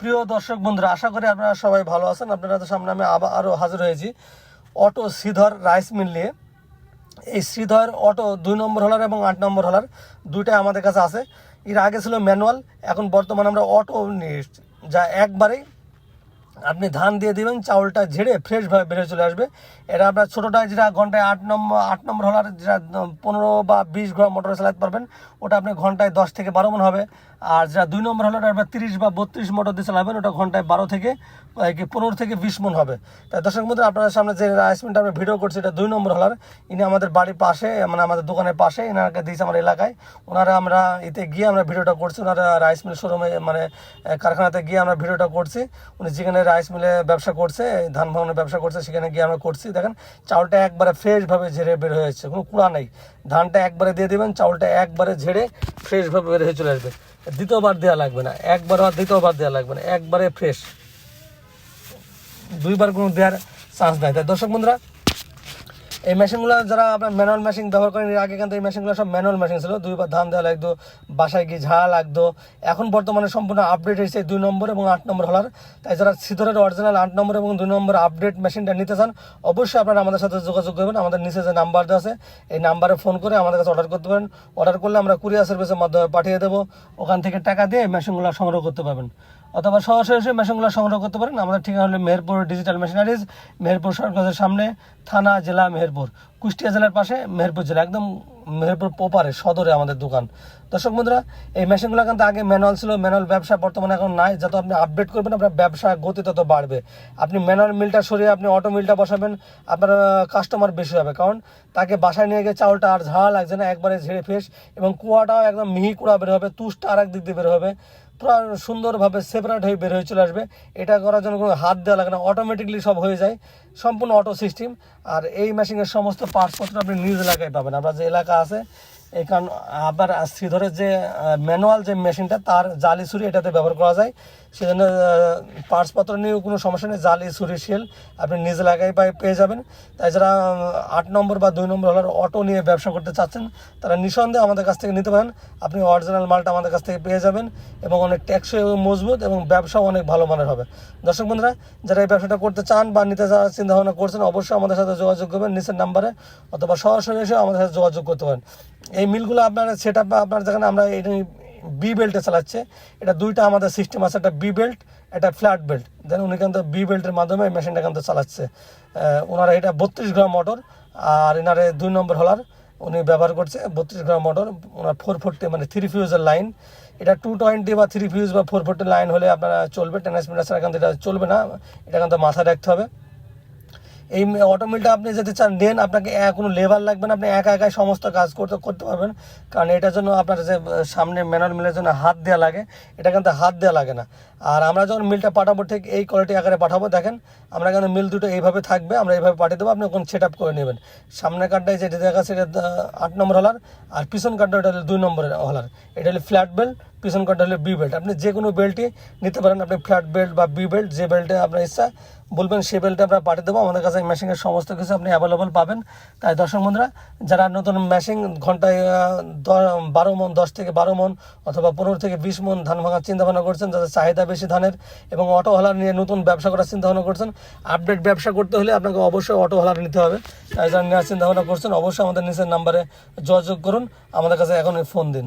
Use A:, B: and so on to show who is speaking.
A: প্রিয় দর্শক বন্ধুরা, আশা করি আপনারা সবাই ভালো আছেন। আপনাদের সামনে আমি আবার আরও হাজির হয়েছি। অটো শ্রীধর রাইস মিল নিয়ে। এই শ্রীধর অটো দুই নম্বর হলার এবং আট নম্বর হলার দুইটাই আমাদের কাছে আছে। এর আগে ছিল ম্যানুয়াল, এখন বর্তমানে আমরা অটো নিয়ে যা একবারেই আপনি ধান দিয়ে দিবেন, চাউলটা ঝেড়ে ফ্রেশভাবে বেরিয়ে চলে আসবে। এটা আপনার ছোটোটা যেটা ঘন্টায় আট নম্বর আট নম্বর হলার যেটা পনেরো বা বিশ ঘর মোটর চালাতে পারবেন, ওটা আপনি ঘন্টায় দশ থেকে বারো মন হবে। আর যেটা দুই নম্বর হলার আপনার তিরিশ বা বত্রিশ মোটর দিয়ে চালাবেন, ওটা ঘন্টায় বারো থেকে পনেরো থেকে বিশ মন হবে। তাই দর্শক মধ্যে আপনার সামনে যে রাইস আমরা ভিডিও করছি, এটা দুই নম্বর হলার। ইনি আমাদের বাড়ির পাশে মানে আমাদের দোকানের পাশে এনাকে দিয়েছে আমার এলাকায়। ওনারা আমরা এতে গিয়ে আমরা ভিডিওটা করছি, ওনারা রাইস মিল শোরুমে মানে কারখানাতে গিয়ে আমরা ভিডিওটা করছি। উনি যেখানে রাইস মিলে ব্যবসা করছে ধান ভাঙনের ব্যবসা করছে, সেখানে গিয়ে আমরা করছি। দেখেন, চাউলটা একবারে ফ্রেশভাবে ঝেড়ে বের হয়ে যাচ্ছে কোনো কুড়া নেই। ধানটা একবারে দিয়ে দেবেন, চাউলটা একবারে ঝেড়ে ফ্রেশভাবে বের হয়ে চলে আসবে। দ্বিতীয়বার দেওয়া লাগবে না একবার আর দ্বিতীয়বার দেওয়া লাগবে না, একবারে ফ্রেশ। দুইবার কোনো দেওয়ার চান্স নাই। তাই দর্শক বন্ধুরা এই মেশিনগুলো যারা আপনার ম্যানুয়াল মেশিন ব্যবহার করেন, এর আগে কিন্তু এই মেশিনগুলো সব ম্যানুয়াল মেশিন ছিল। দুইবার ধান দেওয়া লাগতো, বাসায় গিয়ে ঝাড়া লাগতো। এখন বর্তমানে সম্পূর্ণ আপডেট হয়েছে দুই নম্বর এবং আট নম্বর হলার। তাই যারা সিধরের অরিজিনাল আট নম্বর এবং দুই নম্বর আপডেট মেশিনটা নিতে চান, অবশ্যই আপনারা আমাদের সাথে যোগাযোগ করবেন। আমাদের নিচে যে নাম্বার দেওয়া আছে, এই নাম্বারে ফোন করে আমাদের কাছে অর্ডার করতে পারেন। অর্ডার করলে আমরা কুরিয়ার সার্ভিসের মাধ্যমে পাঠিয়ে দেবো। ওখান থেকে টাকা দিয়ে মেশিনগুলো সংগ্রহ করতে পারবেন। অথবা সরাসরি মেশিনগুলো সংগ্রহ করতে পারেন। আমাদের ঠিকানা হলো মেহেরপুর ডিজিটাল মেশিনারিজ মেহেরপুর সরকারের সামনে, থানা, জেলা, মেহেরপুর। কুষ্টিয়া জেলার পাশে মেহেরপুর জেলা, একদম মেহেরপুর পোপারে সদরে আমাদের দোকান। দর্শক বন্ধুরা, এই মেশিনগুলো কিন্তু আগে ম্যানুয়াল ছিল ম্যানুয়াল ব্যবসা বর্তমানে এখন নাই। যত আপনি আপডেট করবেন, আপনার ব্যবসা গতি তত বাড়বে। আপনি ম্যানুয়াল মিলটা সরিয়ে আপনি অটো মিলটা বসাবেন, আপনার কাস্টমার বেশি হবে। কারণ তাকে বাসায় নিয়ে গিয়ে চাউলটা আর ঝাড়া লাগছে না, একবারে ঝেড়ে ফেস, এবং কুয়াটাও একদম মিহি কুড়া বের হবে, তুষটা আর এক দিক দিয়ে বের হবে। পুরো সুন্দরভাবে সেপারেট হয়ে বের হয়ে চলে আসবে। এটা করার জন্য কোনো হাত দেওয়া লাগে না অটোমেটিকলি সব হয়ে যায়, সম্পূর্ণ অটো সিস্টেম আর এই মেশিনের সমস্ত পার্টসপত্র আপনি নিজ এলাকায় পাবেন। আপনার যে এলাকা আছে এই কারণ আবার শ্রীধরের যে ম্যানুয়াল যে মেশিনটা তার জালি ছুরি এটাতে ব্যবহার করা যায়। সেজন্য পার্টসপত্র নিয়েও কোনো সমস্যা নেই, জালি, ছুরি, শেল আপনি নিজ লাগাই পাই- পেয়ে যাবেন। তাই যারা আট নম্বর বা দুই নম্বর হলার অটো নিয়ে ব্যবসা করতে চাচ্ছেন, তারা নিঃসন্দেহে আমাদের কাছ থেকে নিতে পারেন। আপনি অরিজিনাল মালটা আমাদের কাছ থেকে পেয়ে যাবেন এবং অনেক টেকসই মজবুত এবং ব্যবসাও অনেক ভালো মানের হবে। দর্শক বন্ধুরা, যারা এই ব্যবসাটা করতে চান বা নিতে যাওয়ার চিন্তা ভাবনা করছেন, অবশ্যই আমাদের সাথে যোগাযোগ করবেন নিচের নাম্বারে অথবা সরাসরি এসে আমাদের সাথে যোগাযোগ করতে পারেন। এই মিলগুলো আপনার সেট আপ আপনার যেখানে আমরা এটা বি বেল্টে চালাচ্ছে, এটা দুইটা আমাদের সিস্টেম আছে, একটা বি বেল্ট একটা ফ্ল্যাট বেল্ট দেন উনি কিন্তু বি বেল্টের মাধ্যমে মেশিনটা কিন্তু চালাচ্ছে। ওনারা এটা বত্রিশ গ্রাম মোটর আর এনারে দুই নম্বর হলার উনি ব্যবহার করছে বত্রিশ গ্রাম মোটর ওনার ফোর ফোরটি মানে থ্রি ফিউজের লাইন এটা টু টোয়েন্টি বা থ্রি ফিউজ বা ফোর ফোরটি লাইন হলে আপনারা চলবে টেনাস মিটার ছাড়া কিন্তু এটা চলবে না, এটা কিন্তু মাথায় রাখতে হবে। এই অটোমিলটা আপনি যদি চান নেন আপনাকে কোনো লেবার লাগবে না, আপনি একা একাই সমস্ত কাজ করতে করতে পারবেন। কারণ এটার জন্য আপনার যে সামনে ম্যানুয়াল মিলের জন্য হাত দেওয়া লাগে, এটা কিন্তু হাত দেওয়া লাগে না। আর আমরা যখন মিলটা পাঠাবো, ঠিক এই কোয়ালিটি আকারে পাঠাবো, দেখেন, আমরা কিন্তু মিল দুটো এইভাবে থাকবে, আমরা এইভাবে পাঠিয়ে দেবো, আপনি ওখানে সেট আপ করে নেবেন। সামনের কার্ডটায় যেটা দেখা এটা আট নম্বর হলার আর পিছন কার্ডটা হলো দুই নম্বরের হলার এটা হলো ফ্ল্যাট বেল্ট পিছন কার্ডটা হলো বি বেল্ট আপনি যে কোনো বেল্টই নিতে পারেন। আপনি ফ্ল্যাট বেল্ট বা বি বেল্ট যে বেল্টে আপনার ইচ্ছা বলবেন, সেই বেল্টে আমরা পাঠিয়ে দেবো। আমাদের কাছে মেশিনের সমস্ত কিছু আপনি অ্যাভেলেবল পাবেন। তাই দর্শক বন্ধুরা, যারা নতুন মেশিন ঘন্টায় বারো মন, দশ থেকে বারো মন অথবা পনেরো থেকে বিশ মন ধান ভাঙার চিন্তা ভাবনা করছেন, যাদের চাহিদা বেশি ধানের এবং অটো হলার নিয়ে নতুন ব্যবসা করার চিন্তা ভাবনা করছেন আপডেট ব্যবসা করতে হলে আপনাকে অবশ্যই অটো হলার নিতে হবে। তাই যারা নেওয়ার চিন্তা ভাবনা করছেন, অবশ্যই আমাদের নিচের নাম্বারে যোগাযোগ করুন। আমাদের কাছে এখন ফোন দিন।